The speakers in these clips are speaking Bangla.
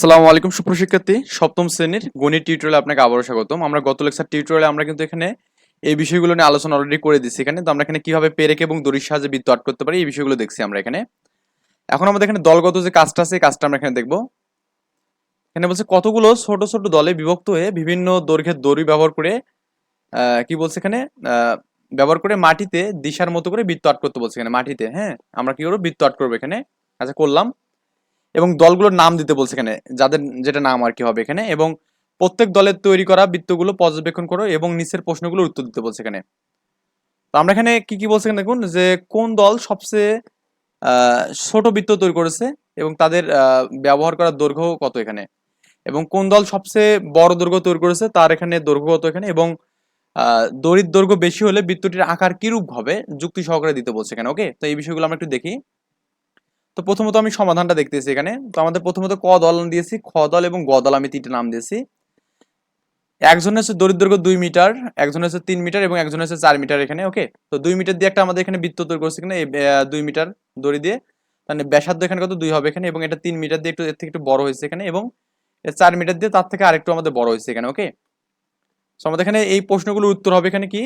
আসসালামু আলাইকুম সুপ্রশিক্ষার্থী সপ্তম শ্রেণির গণিত টিউটোরিয়ালে আপনাকে আবারও স্বাগতম। আমরা গত লেকচার টিউটোরিয়ালে আমরা কিন্তু এখানে এই বিষয়গুলো নিয়ে আলোচনা অলরেডি করে দিচ্ছি এখানে। তো আমরা এখানে কীভাবে পেরেক এবং দড়ির সাহায্যে বৃত্ত আট করতে পারি এই বিষয়গুলো দেখছি আমরা এখানে। এখন আমাদের এখানে দলগত যে কাজটা আছে, এই কাজটা আমরা এখানে দেখব। এখানে বলছে, কতগুলো ছোট ছোট দলে বিভক্ত হয়ে বিভিন্ন দৈর্ঘ্যের দড়ি ব্যবহার করে কি বলছে এখানে? ব্যবহার করে মাটিতে দিশার মতো করে বৃত্ত আট করতে বলছে এখানে, মাটিতে। হ্যাঁ আমরা কি করব? বৃত্ত আট করব এখানে। আচ্ছা করলাম। এবং দলগুলোর নাম দিতে বলছে এখানে, যাদের যেটা নাম আর কি হবে এখানে। এবং প্রত্যেক দলের তৈরি করা বৃত্তগুলো পর্যবেক্ষণ করো এবং নিচের প্রশ্নগুলোর উত্তর দিতে বলছে এখানে। তো আমরা এখানে কি কি বলছে দেখুন, যে কোন দল সবচেয়ে ছোট বৃত্ত তৈরি করেছে এবং তাদের ব্যবহার করার দৈর্ঘ্য কত এখানে? এবং কোন দল সবচেয়ে বড় দৈর্ঘ্য তৈরি করেছে তার এখানে দৈর্ঘ্য কত এখানে? এবং দড়ির দৈর্ঘ্য বেশি হলে বৃত্তটির আকার কিরূপ হবে? যুক্তি সহকারে দিতে বলছে এখানে ওকে তো এই বিষয়গুলো আমরা একটু দেখি। তো প্রথমত আমি সমাধানটা দেখতেছি এখানে। তো আমাদের প্রথমত ক দল দিয়েছি। খ দল এবং গ দল আমি তিনটে নাম দিয়েছি। একজন হচ্ছে দড়ির দৈর্ঘ্য দুই মিটার, একজন হচ্ছে তিন মিটার এবং একজন হচ্ছে চার মিটার এখানে, ওকে? তো দুই মিটার দিয়ে একটা আমাদের এখানে বৃত্ত তৈরি করছে এখানে দুই মিটার দড়ি দিয়ে। মানে ব্যাসার্ধ এখানে কত? দুই হবে এখানে এবং এটা তিন মিটার দিয়ে একটু, এর থেকে একটু বড় হয়েছে এখানে এবং চার মিটার দিয়ে তার থেকে আরেকটু আমাদের বড় হয়েছে এখানে, ওকে? তো আমাদের এখানে এই প্রশ্নগুলোর উত্তর হবে এখানে কি?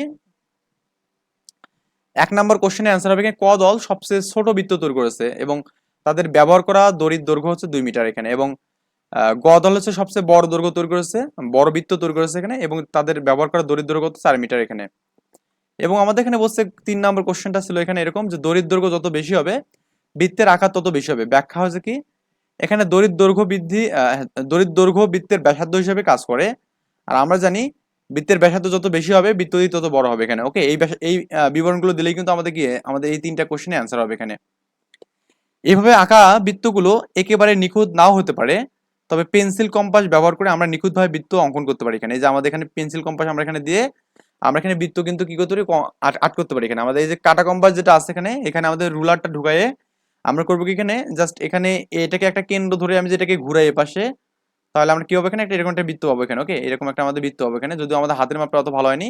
এক নম্বর কোশ্চেনের অ্যান্সার হবে ক দল সবচেয়ে ছোট বৃত্ত তৈরি করেছে এবং তাদের ব্যবহার করা দড়ির দৈর্ঘ্য হচ্ছে দুই মিটার এখানে এবং গ দল হচ্ছে সবচেয়ে বড় দৈর্ঘ্য তৈরি করেছে বড় বৃত্ত তৈরি করেছে এখানে এবং তাদের ব্যবহার করা দড়ির দৈর্ঘ্য হচ্ছে চার মিটার এখানে। এবং আমাদের এখানে বলছে তিন নম্বর কোশ্চেনটা ছিল এখানে এরকম যে দড়ির দৈর্ঘ্য যত বেশি হবে বৃত্তের আকার তত বেশি হবে। ব্যাখ্যা হচ্ছে কি এখানে দড়ির দৈর্ঘ্য বৃদ্ধি আহ, দড়ির দৈর্ঘ্য বৃত্তের ব্যাসার্ধ হিসেবে কাজ করে। আর আমরা জানি বৃত্তের ব্যাসার্ধ যত বেশি হবে বৃত্তটি তত বড় হবে এখানে। ওকে এই এই বিবরণগুলো দিলেই কিন্তু আমাদের গিয়ে, আমাদের এই তিনটা কোশ্চেনে অ্যান্সার হবে এখানে। এভাবে আঁকা বৃত্তগুলো একেবারে নিখুঁত নাও হতে পারে, তবে পেন্সিল কম্পাস ব্যবহার করে আমরা নিখুঁতভাবে বৃত্ত অঙ্কন করতে পারি এখানে। এই যে আমাদের এখানে পেন্সিল কম্পাস আমরা এখানে দিয়ে, আমরা এখানে বৃত্ত কিন্তু কি করতে পারি? আট করতে পারি এখানে। আমাদের এই যে কাটা কম্পাস যেটা আছে এখানে এখানে আমাদের রুলারটা ঢুকায়ে আমরা করব কি এখানে? জাস্ট এখানে এটাকে একটা কেন্দ্র ধরে আমি যেটাকে ঘুরাই এপাশে তাহলে আমরা কি হবে এখানে? একটা এরকম একটা বৃত্ত পাবো এখানে ওকে এরকম একটা আমাদের বৃত্ত হবে এখানে। যদিও আমাদের হাতের মাপটা অত ভালো হয়নি।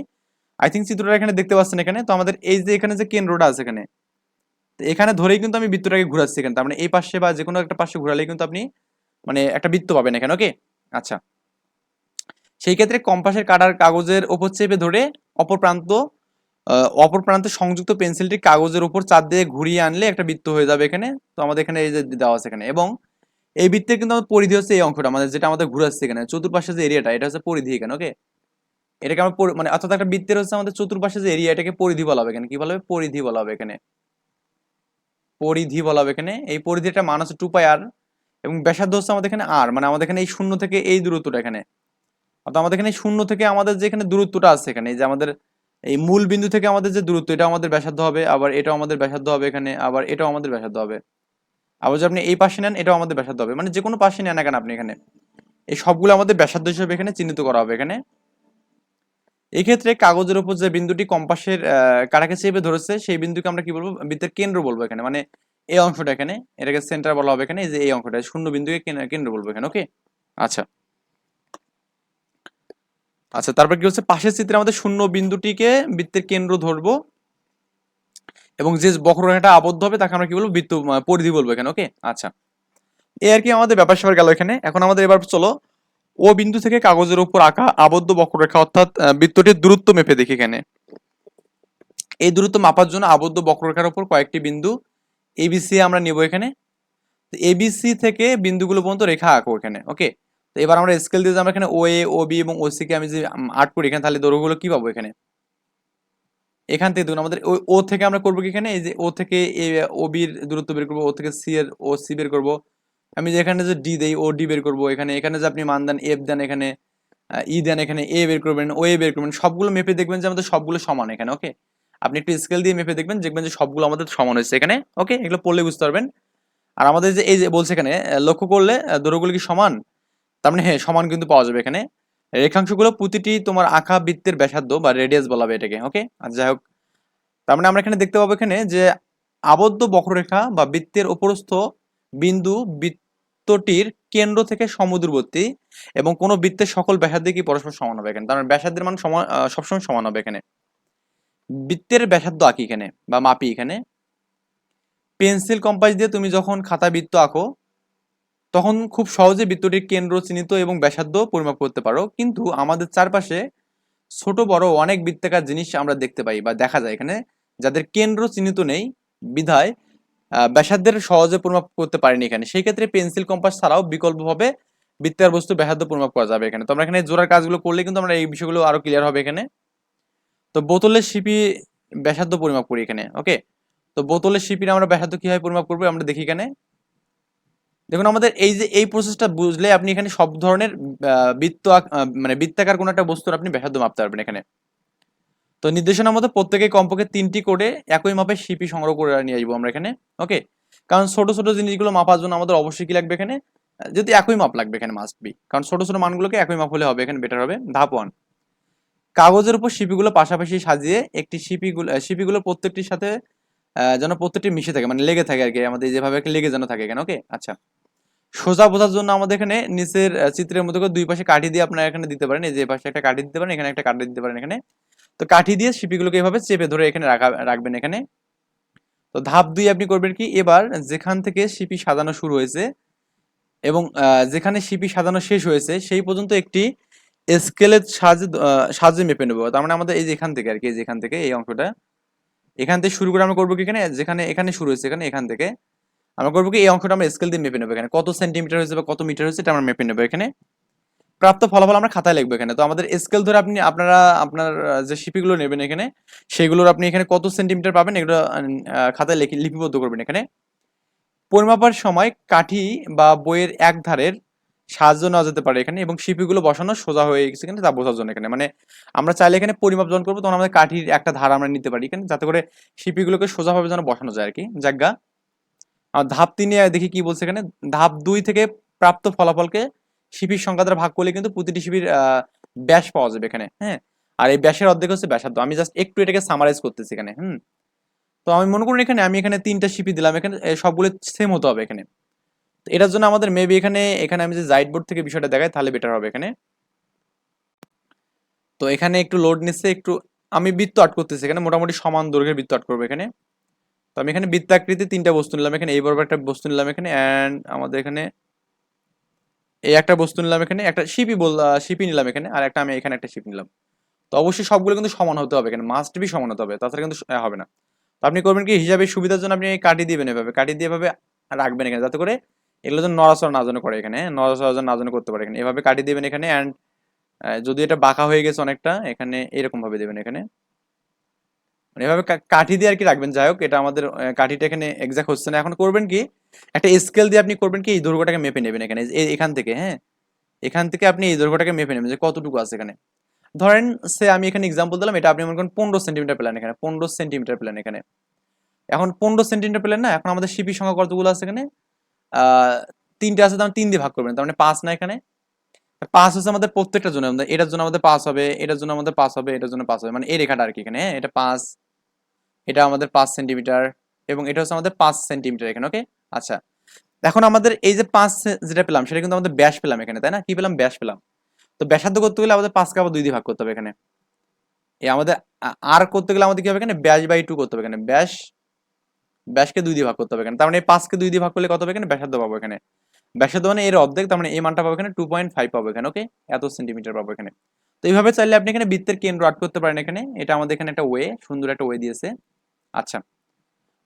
আই থিঙ্ক চিত্রটা এখানে দেখতে পাচ্ছেন এখানে। তো আমাদের এই যে এখানে যে কেন্দ্রটা আছে এখানে, তো এখানে ধরেই কিন্তু আমি বৃত্তটাকে ঘুরাচ্ছি এখানে। তার মানে এই পাশে বা যে কোনো একটা পাশে ঘুরালেই কিন্তু আপনি মানে একটা বৃত্ত পাবেন এখানে ওকে আচ্ছা। সেই ক্ষেত্রে কম্পাসের কাটার কাগজের ওপর চেপে ধরে অপর প্রান্ত অপর প্রান্তে সংযুক্ত পেন্সিলটি কাগজের উপর চাপ দিয়ে ঘুরিয়ে আনলে একটা বৃত্ত হয়ে যাবে এখানে। তো আমাদের এখানে এই যে দেওয়া আছে এখানে। এবং এই বৃত্তের কিন্তু আমাদের পরিধি হচ্ছে এই অংশটা আমাদের যেটা আমাদের ঘুরাচ্ছে এখানে, চতুর্পাশে যে এরিয়াটা এটা হচ্ছে পরিধি এখানে ওকে এটাকে আমরা মানে অর্থাৎ একটা বৃত্তের হচ্ছে আমাদের চতুর্পাশে যে এরিয়া এটাকে পরিধি বলা হবে এখানে, কি বলা হবে? পরিধি বলা হবে এখানে। পরিধি বলা হবে এখানে, এই পরিধিটা মান হচ্ছে টু পাই আর এবং ব্যাসার্ধ হচ্ছে আমাদের এখানে আর মানে আমাদের এখানে এই শূন্য থেকে এই দূরত্বটা এখানে। অর্থাৎ আমাদের এখানে শূন্য থেকে আমাদের যে এখানে দূরত্বটা আছে এখানে যে আমাদের এই মূল বিন্দু থেকে আমাদের যে দূরত্ব এটা আমাদের ব্যাসার্ধ হবে, আবার এটাও আমাদের ব্যাসার্ধ হবে এখানে, আবার এটাও আমাদের ব্যাসার্ধ হবে। আবার যদি আপনি এই পাশে নেন, এটাও আমাদের ব্যাসার্ধ হবে। মানে যে কোনো পাশে নেন না কেন আপনি এখানে। এই সবগুলো আমাদের ব্যাসার্ধ হিসেবে এখানে চিহ্নিত করা হবে এখানে। এই ক্ষেত্রে কাগজের উপর যে বিন্দুটি কম্পাসের কাটাকে চেপে ধরেছে, সেই বিন্দুকে আমরা কি বলব? বৃত্তের কেন্দ্র বলব এখানে। মানে এই অংশটা এখানে, এটাকে সেন্টার বলা হবে এখানে, এই যে এই অংশটা শূন্য বিন্দুকে কেন্দ্র বলব এখানে ওকে আচ্ছা। আচ্ছা তারপর কি হচ্ছে? পাশের চিত্রে আমাদের শূন্য বিন্দুটিকে বৃত্তের কেন্দ্র ধরবো। এবং যে বক্ররেখাটা আবদ্ধ হবে, তাকে আমরা কি বলব? বৃত্ত পরিধি বলব এখানে ওকে আচ্ছা। এ আর কি আমাদের ব্যাপার স্যাপার গেল এখানে। এখন আমাদের এবার চলো, ও বিন্দু থেকে কাগজের উপর আঁকা আবদ্ধ বক্ররেখা, অর্থাৎ বৃত্তটির দূরত্ব মেপে দেখি এখানে। এই দূরত্ব মাপার জন্য আবদ্ধ বক্ররেখার উপর কয়েকটি বিন্দু এবিসি আমরা নিব এখানে। এবিসি থেকে বিন্দুগুলো পর্যন্ত রেখা আঁকো এখানে ওকে তো এবার আমরা স্কেল দিয়ে আমরা এখানে ও এ ও বি এবং ও সি কে আমি যে আর্ট করি এখানে, তাহলে দৈর্ঘ্যগুলো কি পাবো এখানে? এখান থেকে দেখুন, আমাদের ও থেকে আমরা করব কি এখানে? এই যে ও থেকে ও বির দূরত্ব বের করব, ও থেকে সি এর, ও সি বের করব। আমি যে এখানে যে ডি দেই, ও ডি বের করব, এখানে এখানে যে আপনি মান দেন, এফ দেন এখানে ই দেন এখানে, এ বের করবেন, ও এ বের করবেন, সবগুলো মেপে দেখবেন যে আমাদের সবগুলো সমান এখানে, ওকে? আপনি একটু স্কেল দিয়ে মেপে দেখবেন দেখবেন যে সবগুলো আমাদের সমান হয়েছে এখানে, ওকে? এগুলো পড়লে বুঝতে পারবেন। আর আমাদের যে এই যে বলছে এখানে লক্ষ্য করলে দৈর্ঘ্যগুলো কি সমান? তার মানে হ্যাঁ সমান কিন্তু পাওয়া যাবে এখানে। রেখাংশগুলো প্রতিটি তোমার আঁকা বৃত্তের ব্যাসার্ধ বা রেডিয়াস বলা হবে এটাকে ওকে আর যাই হোক, তার মানে আমরা এখানে দেখতে পাবো এখানে যে আবদ্ধ বক্ররেখা বা বৃত্তের উপরস্থ বিন্দু বৃত্তটির কেন্দ্র থেকে সমদূরবর্তী এবং কোনো বৃত্তের সকল ব্যাসার্ধে কি পরস্পর সমান হবে এখানে? তার মানে ব্যাসার্ধের মান সমান সবসময় সমান হবে এখানে। বৃত্তের ব্যাসার্ধ আঁকি এখানে বা মাপি এখানে। পেন্সিল কম্পাস দিয়ে তুমি যখন খাতা বৃত্ত আঁকো তখন খুব সহজে বৃত্তটির কেন্দ্র চিহ্নিত এবং ব্যাসার্ধ পরিমাপ করতে পারো। কিন্তু আমাদের চারপাশে ছোট, বড় অনেক বৃত্তাকার জিনিস আমরা দেখতে পাই বা দেখা যায় এখানে, যাদের কেন্দ্র চিহ্নিত নেই, বিধায় ব্যাসার্ধের সহজে পরিমাপ করতে পারেনি এখানে। সেই ক্ষেত্রে পেন্সিল, কম্পাস ছাড়াও বিকল্পভাবে বৃত্তার বস্তু ব্যাসার্ধ পরিমাপ করা যাবে এখানে। তো আমরা এখানে জোড়ার কাজগুলো করলে কিন্তু আমরা এই বিষয়গুলো আরও ক্লিয়ার হবে এখানে। তো বোতলের শিপি ব্যাসার্ধ পরিমাপ করি এখানে ওকে তো বোতলের শিপির আমরা ব্যাসার্ধ কীভাবে পরিমাপ করব আমরা দেখি এখানে। দেখুন, আমাদের এই যে, এই প্রসেসটা বুঝলে আপনি এখানে সব ধরনের বৃত্ত মানে বৃত্তাকার কোনো একটা বস্তুর আপনি ব্যাসার্ধ মাপতে পারবেন এখানে। তো নির্দেশনার মধ্যে প্রত্যেকে কমপক্ষে তিনটি করে একই মাপের শিপি সংগ্রহ করে নিয়ে আসব আমরা এখানে ওকে কারণ ছোট ছোট জিনিসগুলো মাপার জন্য আমাদের অবশ্যই কি লাগবে এখানে? যদি একই মাপ লাগবে এখানে মাস্ট বি কারণ ছোট ছোট মানগুলোকে একই মাপ হলে হবে, এখানে বেটার হবে, ধাপ ওয়ান কাগজের উপর শিপিগুলো পাশাপাশি সাজিয়ে একটি শিপিগুলো শিপিগুলো প্রত্যেকটির সাথে যেন প্রত্যেকটি মিশে থাকে মানে লেগে থাকে আর কি, আমাদের যেভাবে লেগে যেন থাকে কেন ওকে আচ্ছা। সোজা বোঝার জন্য আমাদের এখানে নিচের চিত্রের মধ্যে করে দুই পাশে কাঠি দিয়ে আপনারা এখানে দিতে পারেন যে পাশে একটা কাঠি দিতে পারেন, এখানে একটা কাঠি দিতে পারেন এখানে। তো কাঠি দিয়ে শিপিগুলোকে এভাবে চেপে ধরে এখানে রাখা, রাখবেন এখানে। তো ধাপ দুই আপনি করবেন কি, এবার যেখান থেকে শিপি সাজানো শুরু হয়েছে এবং যেখানে শিপি সাজানো শেষ হয়েছে, সেই পর্যন্ত একটি স্কেলের সাহায্যে সাহায্যে মেপে নেব। তার মানে আমাদের এই যে এখান থেকে আর কি, এই যে এখান থেকে এই অংশটা এখান থেকে শুরু করে আমরা করব কি এখানে? যেখানে এখানে শুরু হয়েছে, এখানে এখান থেকে। আমরা করব কি এই অংশটা আমরা স্কেল দিয়ে মেপে নেব এখানে। কত সেন্টিমিটার হয়েছে বা কত মিটার হয়েছে এটা আমরা মেপে নেব এখানে। প্রাপ্ত ফলাফল আমরা খাতায় লিখব এখানে। তো আমাদের স্কেল ধরে আপনি, আপনারা, আপনার যে শিপিগুলো নেবেন এখানে, সেগুলোর আপনি এখানে কত সেন্টিমিটার পাবেন এগুলো খাতায় লিখে, লিপিবদ্ধ করবেন এখানে। পরিমাপার সময় কাঠি বা বইয়ের এক ধারের সাহায্য নেওয়া যেতে পারে এখানে এবং শিপিগুলো বসানো সোজা হয়ে গেছে এখানে তা বোঝার জন্য এখানে। মানে আমরা চাইলে এখানে পরিমাপ যখন করব, তখন আমাদের কাঠির একটা ধার আমরা নিতে পারি এখানে, যাতে করে শিপিগুলোকে সোজাভাবে যেন বসানো যায় আর কি। জায়গা আর ধাপ তিনে দেখি কি বলছে এখানে, ধাপ দুই থেকে প্রাপ্ত ফলাফলকে শিপির সংখ্যা দ্বারা ভাগ করলে কিন্তু প্রতিটি শিপির ব্যাস পাওয়া যাবে এখানে হ্যাঁ? আর এই ব্যাসের অর্ধেক হচ্ছে ব্যাসার্ধ। আমি জাস্ট একটু এটাকে সামারাইজ করতেছি এখানে, হুম? তো আমি মনে করুন এখানে, আমি এখানে তিনটা শিপি দিলাম, এখানে সবগুলো সেম হতে হবে এখানে। এটার জন্য আমাদের মেবি এখানে এখানে আমি যে জাইড বোর্ড থেকে বিষয়টা দেখাই, তাহলে বেটার হবে এখানে। তো এখানে একটু লোড নিচ্ছে, একটু, আমি বৃত্ত আট করতেছি এখানে, মোটামুটি সমান দৈর্ঘ্যের বৃত্ত আট করব এখানে। তো আমি এখানে বৃত্তাকৃতি তিনটা বস্তু নিলাম এখানে, এই বরাবর একটা বস্তু নিলাম এখানে অ্যান্ড আমাদের এখানে এই একটা বস্তু নিলাম এখানে, একটা শিপি বল শিপি নিলাম এখানে, আর একটা আমি এখানে একটা শিপ নিলাম। তো অবশ্যই সবগুলো কিন্তু সমান হতে হবে এখানে মাস্ট বি সমান হতে হবে, তাছাড়া কিন্তু হবে না। তো আপনি করবেন কি হিসাবে সুবিধার জন্য আপনি কাটি দিবেন এভাবে, কাটি দিয়ে এভাবে রাখবেন এখানে, যাতে করে এগুলো যেন নড়াচড়া না যেন করে এখানে? নড়াচড়া যেন না যেন করতে পারে এখানে। এভাবে কাটি দিবেন এখানে অ্যান্ড যদি এটা বাঁকা হয়ে গেছে অনেকটা, এখানে এরকম ভাবে দেবেন এখানে। মানে এভাবে কাঠি দিয়ে আর কি রাখবেন। যাই হোক, এটা আমাদের কাঠিটা এখানে এক্সাক্ট হচ্ছে না। এখন করবেন কি, একটা স্কেল দিয়ে আপনি করবেন কি, এই দৈর্ঘ্যটাকে মেপে নেবেন এখানে এখান থেকে হ্যাঁ? এখান থেকে আপনি এই দৈর্ঘ্যটাকে মেপে নেবেন যে কতটুকু আছে এখানে। ধরেন, সে আমি এখানে এক্সাম্পল দিলাম, এটা আপনি মনে করেন পনেরো সেন্টিমিটার প্ল্যান এখানে, পনেরো সেন্টিমিটার প্ল্যান এখানে। এখন পনেরো সেন্টিমিটার প্ল্যান না, এখন আমাদের শিপির সংখ্যা কতগুলো আছে এখানে? তিনটে আছে, তার মানে তিন দিয়ে ভাগ করবেন। তার মানে পাঁচ না এখানে? পাঁচ হচ্ছে আমাদের প্রত্যেকটা জন্য এটার জন্য আমাদের পাঁচ হবে, এটার জন্য আমাদের পাঁচ হবে, এটার জন্য পাঁচ হবে। মানে এই রেখাটা আর কি এখানে হ্যাঁ? এটা পাঁচ, এটা আমাদের পাঁচ সেন্টিমিটার এবং এটা হচ্ছে আমাদের পাঁচ সেন্টিমিটার এখানে, ওকে? আচ্ছা এখন আমাদের এই যে পাঁচ যেটা পেলাম, সেটা কিন্তু আমাদের ব্যাস পেলাম এখানে, তাই না? কি পেলাম? ব্যাস পেলাম। তো ব্যাসার্ধ করতে গেলে আমাদের পাঁচকে আবার দুই দিয়ে ভাগ করতে হবে এখানে। এই আমাদের আর করতে গেলে আমাদের কি হবে এখানে? ব্যাস বাই টু করতে হবে এখানে। ব্যাস ব্যাসকে দুই দিয়ে ভাগ করতে হবে এখানে। তার মানে পাঁচকে দুই দিয়ে ভাগ করলে কত হবে এখানে? ব্যাসার্ধ পাবো এখানে। ব্যাসার্ধ মানে এর অর্ধেক তার মানে এই মানটা পাবো এখানে টু পয়েন্ট ফাইভ পাবো এখানে ওকে এত সেন্টিমিটার পাবো এখানে। তো এইভাবে চাইলে আপনি এখানে বৃত্তের কেন্দ্র আট করতে পারেন এখানে। এটা আমাদের এখানে একটা ওয়ে সুন্দর একটা ওয়ে দিয়েছে। আচ্ছা।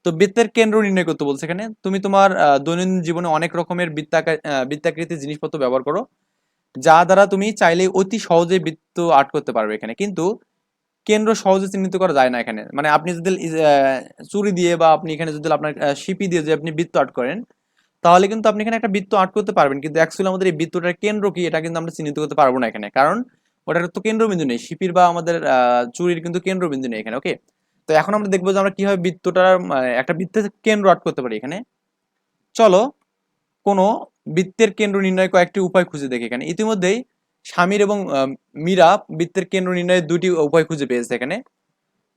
তো বৃত্তের কেন্দ্র নির্ণয় করতে বলছে এখানে। তুমি তোমার দৈনন্দিন জীবনে অনেক রকমের বৃত্তাকার আহ, বৃত্তাকৃতির জিনিসপত্র ব্যবহার করো যা দ্বারা তুমি চাইলে অতি সহজে বৃত্ত আর্ট করতে পারবে এখানে। কিন্তু কেন্দ্র সহজে চিহ্নিত করা যায় না এখানে। মানে আপনি যদি চুরি দিয়ে বা আপনি এখানে যদি আপনার শিপি দিয়ে যে আপনি বৃত্ত আর্ট করেন, তাহলে কিন্তু আপনি এখানে একটা বৃত্ত আর্ট করতে পারবেন। কিন্তু অ্যাকচুয়ালি আমাদের এই বৃত্তটার কেন্দ্র কি, এটা কিন্তু আমরা চিহ্নিত করতে পারব না এখানে। কারণ ওটার তো কেন্দ্রবিন্দু নেই। শিপির বা আমাদের চুরির কিন্তু কেন্দ্রবিন্দু নেই এখানে ওকে তো এখন আমরা দেখব যে আমরা কীভাবে বৃত্তটার একটা বৃত্তের কেন্দ্র আর্ট করতে পারি এখানে। চলো, কোনো বৃত্তের কেন্দ্র নির্ণয় কয়েকটি উপায় খুঁজে দেখি এখানে। ইতিমধ্যেই স্বামীর এবং মীরা বৃত্তের কেন্দ্র নির্ণয়ের দুটি উপায় খুঁজে পেয়েছে এখানে।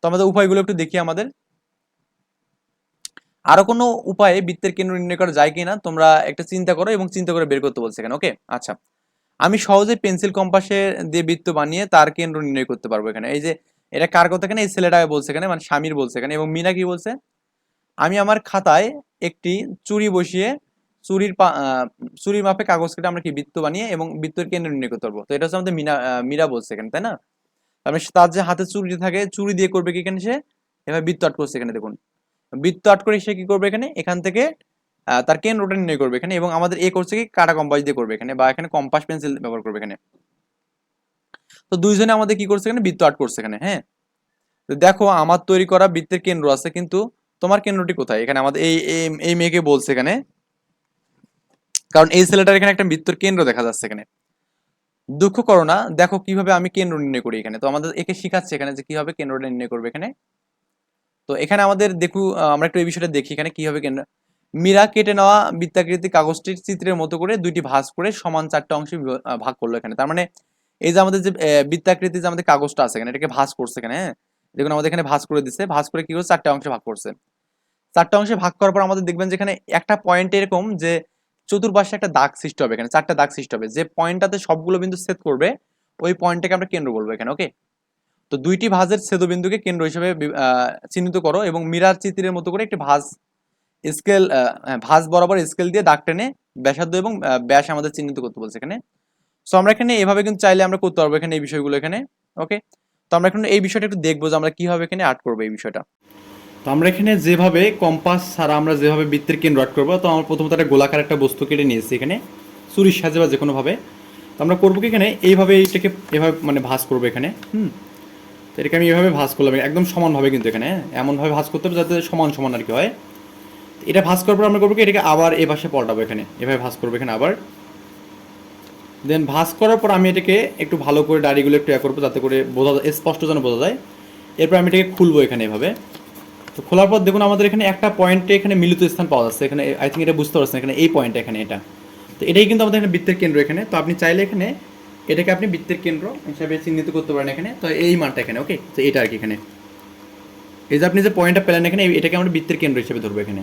তো আমাদের উপায়গুলো একটু দেখি আমাদের। আরও কোনো উপায়ে বৃত্তের কেন্দ্র নির্ণয় করা যায় কিনা, তোমরা একটা চিন্তা করো এবং চিন্তা করে বের করতে বলছে এখানে, ওকে? আচ্ছা। আমি সহজে পেন্সিল কম্পাসে দিয়ে বৃত্ত বানিয়ে তার কেন্দ্র নির্ণয় করতে পারব এখানে। এই যে, এটা কার কথা এখানে? এই ছেলেটা বলছে এখানে মানে স্বামীর বলছে এখানে এবং মিনা কি বলছে? আমি আমার খাতায় একটি চুরি বসিয়ে চুরির চুরির মাপে কাগজ কেটে আমরা কি বৃত্ত বানিয়ে এবং বৃত্তের কেন্দ্র নির্ণয় করতে পারব? তো এটা হচ্ছে আমাদের মিনা মীরা বলছে এখানে, তাই না? তার মানে তার যে হাতে চুরি থাকে, চুরি দিয়ে করবে কি এখানে সে? এভাবে বৃত্ত আট করছে এখানে, দেখুন। বৃত্ত আট করে সে কি করবে এখানে? এখান থেকে তার কেন্দ্রটা নির্ণয় করবে এখানে এবং আমাদের এ করছে কি? কাটা কম্পাস দিয়ে করবে এখানে বা এখানে কম্পাস পেন্সিল ব্যবহার করবে এখানে। তো দুইজনে আমাদের কি করছে এখানে? বৃত্ত আট করছে এখানে হ্যাঁ? তো দেখো, আমার তৈরি করা বৃত্তের কেন্দ্র আছে, কিন্তু তোমার কেন্দ্রটি কোথায়? এখানে আমাদের এই- এই মেয়েকে বলছে এখানে কারণ এই ছেলেটার এখানে একটা বৃত্তর কেন্দ্র দেখা যাচ্ছে এখানে। দুঃখ করো না, দেখো কীভাবে আমি কেন্দ্র নির্ণয় করি এখানে। তো আমাদের একে শিখাচ্ছে এখানে যে কীভাবে কেন্দ্রটা নির্ণয় করবে এখানে। তো এখানে আমাদের দেখু আমরা একটু এই বিষয়টা দেখি এখানে কীভাবে কেন্দ্র। মীরা কেটে নেওয়া বৃত্তাকৃতি কাগজটির চিত্রের মতো করে দুইটি ভাঁজ করে সমান চারটা অংশে ভাগ করল এখানে। তার মানে এই যে আমাদের যে বৃত্তাকৃতি যে আমাদের কাগজটা আছে এখানে, এটাকে ভাঁজ করছে এখানে হ্যাঁ? দেখুন, আমাদের এখানে ভাঁজ করে দিচ্ছে। ভাঁজ করে কি করছে? চারটা অংশে ভাগ করছে। চারটা অংশে ভাগ করার পর আমাদের দেখবেন যে এখানে একটা পয়েন্ট এরকম যে চতুর্পাশে একটা দাগ সৃষ্টি হবে এখানে, চারটা দাগ সৃষ্টি হবে। যে পয়েন্টটাতে সবগুলো বিন্দু ছেদ করবে, ওই পয়েন্টটাকে আমরা কেন্দ্র বলব এখানে ওকে তো দুইটি ভাঁজের ছেদবিন্দুকে কেন্দ্র হিসেবে চিহ্নিত করো এবং মিরার চিত্রের মতো করে একটি ভাঁজ স্কেল ভাঁজ বরাবর স্কেল দিয়ে দাগ টেনে ব্যাসার্ধ এবং ব্যাস আমাদের চিহ্নিত করতে বলছে এখানে। সো আমরা এখানে এভাবে কিন্তু চাইলে আমরা করতে পারব এখানে এই বিষয়গুলো এখানে ওকে তো আমরা এখন এই বিষয়টা একটু দেখব যে আমরা কীভাবে এখানে আর্ট করব এই বিষয়টা। তো আমরা এখানে যেভাবে কম্পাস ছাড়া আমরা যেভাবে বৃত্তের কেন্দ্র আর্ট করব, তো আমরা প্রথমত একটা গোলাকার একটা বস্তু কেটে নিয়েছি এখানে চুরির সাজে বা যে কোনোভাবে তো আমরা করব কি এখানে? এইভাবে এইটাকে এভাবে মানে ভাঁজ করব এখানে, হুম? তো এটাকে আমি এভাবে ভাঁজ করলাম, একদম সমানভাবে কিন্তু এখানে হ্যাঁ? এমনভাবে ভাঁজ করতে হবে যাতে সমান সমান আর কি হয়। এটা ভাঁজ করার পর আমরা করব কি? এটাকে আবার এ পাশে পল্টাবো এখানে, এভাবে ভাঁজ করব এখানে আবার। দেন ভাঁজ করার পর আমি এটাকে একটু ভালো করে দাড়িগুলো একটু ইয়ে করব, যাতে করে বোঝা স্পষ্ট যেন বোঝা যায়। এরপর আমি এটাকে খুলবো এখানে এভাবে। তো খোলার পর দেখুন আমাদের এখানে একটা পয়েন্টে এখানে মিলিত স্থান পাওয়া যাচ্ছে। এখানে আই থিঙ্ক এটা বুঝতে পারছেন, এখানে এই পয়েন্ট এখানে এটা। তো এটাই কিন্তু আমাদের এখানে বৃত্তের কেন্দ্র এখানে। তো আপনি চাইলে এখানে এটাকে আপনি বৃত্তের কেন্দ্র হিসাবে চিহ্নিত করতে পারেন এখানে। তো এই মানটা এখানে ওকে তো এটা আর কি এখানে। এই যে আপনি যে পয়েন্টটা পেলেন এখানে এটাকে আমরা বৃত্তের কেন্দ্র হিসেবে ধরবো এখানে।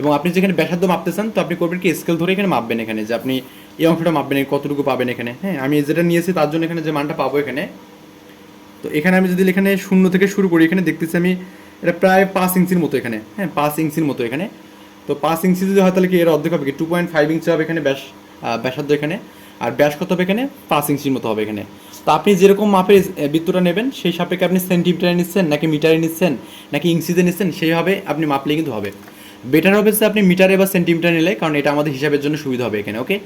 এবং আপনি যেখানে ব্যাসার্ধ মাপতে চান, তো আপনি করবেন কি স্কেল ধরে এখানে মাপবেন এখানে, যে আপনি এই অংশটা মাপবেন কতটুকু পাবেন এখানে। হ্যাঁ আমি যেটা নিয়েছি তার জন্য এখানে যে মানটা পাবো এখানে। তো এখানে আমি যদি এখানে শূন্য থেকে শুরু করি, এখানে দেখতেছি আমি এটা প্রায় পাঁচ ইঞ্চির মতো এখানে। হ্যাঁ পাঁচ ইঞ্চির মতো এখানে। তো পাঁচ ইঞ্চি যদি হয় তাহলে কি এর অর্ধেক হবে কি? টু পয়েন্ট ফাইভ ইঞ্চি হবে এখানে ব্যাস ব্যাসার্ধ এখানে। আর ব্যাস কত হবে এখানে? পাঁচ ইঞ্চির মতো হবে এখানে। তো আপনি যেরকম মাপের বৃত্তটা নেবেন, সেই সাপেক্ষে আপনি সেন্টিমিটারে নিচ্ছেন নাকি মিটারে নিচ্ছেন নাকি ইঞ্চিতে নিচ্ছেন সেইভাবে আপনি মাপলে কিন্তু হবে। বেটার হবে যে আপনি মিটারে বা সেন্টিমিটার নিলে, কারণ এটা আমাদের হিসাবের জন্য সুবিধা হবে এখানে ওকে